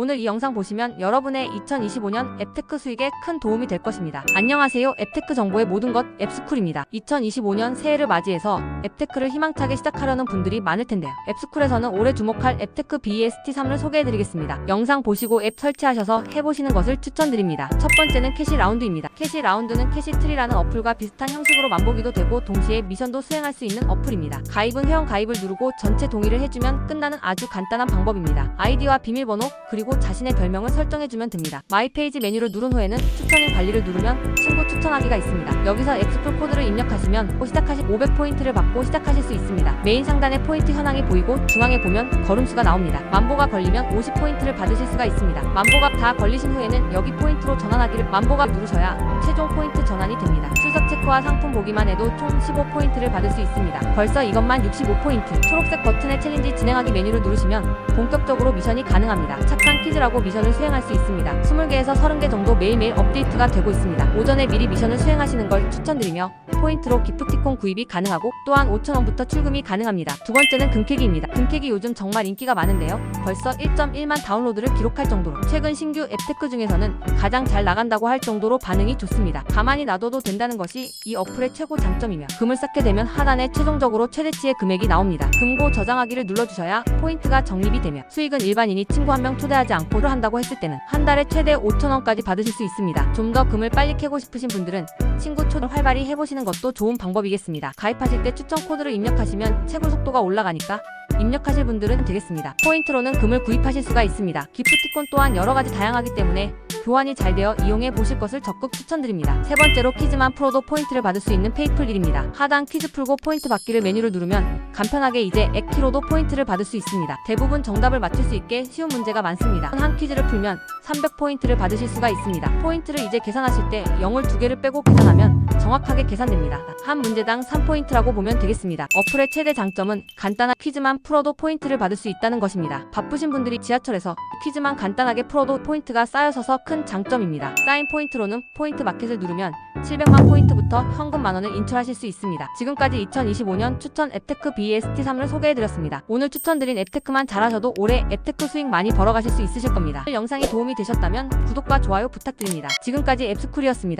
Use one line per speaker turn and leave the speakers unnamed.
오늘 이 영상 보시면 여러분의 2025년 앱테크 수익에 큰 도움이 될 것입니다. 안녕하세요. 앱테크 정보의 모든 것 앱스쿨입니다. 2025년 새해를 맞이해서 앱테크를 희망차게 시작하려는 분들이 많을 텐데요. 앱스쿨에서는 올해 주목할 앱테크 BEST3를 소개해드리겠습니다. 영상 보시고 앱 설치하셔서 해보시는 것을 추천드립니다. 첫 번째는 캐시 라운드입니다. 캐시 라운드는 캐시 트리라는 어플과 비슷한 형식으로 만보기도 되고 동시에 미션도 수행할 수 있는 어플입니다. 가입은 회원 가입을 누르고 전체 동의를 해주면 끝나는 아주 간단한 방법입니다. 아이디와 비밀번호 그리고 자신의 별명을 설정해주면 됩니다. 마이 페이지 메뉴를 누른 후에는 추천인 관리를 누르면 친구 추천하기가 있습니다. 여기서 엑스플 코드를 입력하시면 시작하실 500포인트를 받고 시작하실 수 있습니다. 메인 상단에 포인트 현황이 보이고 중앙에 보면 걸음수가 나옵니다. 만보가 걸리면 50포인트를 받으실 수가 있습니다. 만보가 다 걸리신 후에는 여기 포인트로 전환하기를 만보가 누르셔야 최종 포인트 전환이 됩니다. 출석 체크와 상품 보기만 해도 총 15포인트를 받을 수 있습니다. 벌써 이것만 65포인트. 초록색 버튼의 챌린지 진행하기 메뉴를 누르시면 본격적으로 미션이 가능합니다. 착한 퀴즈라고 미션을 수행할 수 있습니다. 20개에서 30개 정도 매일매일 업데이트가 되고 있습니다. 오전에 미리 미션을 수행하시는 걸 추천드리며 포인트로 기프티콘 구입이 가능하고 또한 5,000원부터 출금이 가능합니다. 두 번째는 금캐기입니다. 금캐기 요즘 정말 인기가 많은데요. 벌써 1.1만 다운로드를 기록할 정도로 최근 신규 앱테크 중에서는 가장 잘 나간다고 할 정도로 반응이 좋습니다. 가만히 놔둬도 된다는 것이 이 어플의 최고 장점이며 금을 쌓게 되면 하단에 최종적으로 최대치의 금액이 나옵니다. 금고 저장하기를 눌러주셔야 포인트가 적립이 되며 수익은 일반인이 친구 한 명 초대하지 않고를 한다고 했을 때는 한 달에 최대 5,000원까지 받으실 수 있습니다. 좀 더 금을 빨리 캐고 싶으신 분들은 친구 초대 활발히 해보시는 것도 좋은 방법이겠습니다. 가입하실 때 추천 코드를 입력하시면 채굴 속도가 올라가니까 입력하실 분들은 되겠습니다. 포인트로는 금을 구입하실 수가 있습니다. 기프티콘 또한 여러 가지 다양하기 때문에 교환이 잘 되어 이용해 보실 것을 적극 추천드립니다. 세 번째로 퀴즈만 풀어도 포인트를 받을 수 있는 페이플 1입니다. 하단 퀴즈 풀고 포인트 받기를 메뉴를 누르면 간편하게 이제 액키로도 포인트를 받을 수 있습니다. 대부분 정답을 맞출 수 있게 쉬운 문제가 많습니다. 한 퀴즈를 풀면 300포인트를 받으실 수가 있습니다. 포인트를 이제 계산하실 때 0을 두 개를 빼고 계산하면 정확하게 계산됩니다. 한 문제당 3포인트라고 보면 되겠습니다. 어플의 최대 장점은 간단한 퀴즈만 풀어도 포인트를 받을 수 있다는 것입니다. 바쁘신 분들이 지하철에서 퀴즈만 간단하게 풀어도 포인트가 쌓여서서 큰 장점입니다. 쌓인 포인트로는 포인트 마켓을 누르면 700만 포인트부터 현금 만 원을 인출하실 수 있습니다. 지금까지 2025년 추천 앱테크 BEST3을 소개해드렸습니다. 오늘 추천드린 앱테크만 잘하셔도 올해 앱테크 수익 많이 벌어가실 수 있으실 겁니다. 영상이 도움이 되셨다면 구독과 좋아요 부탁드립니다. 지금까지 앱스쿨이었습니다.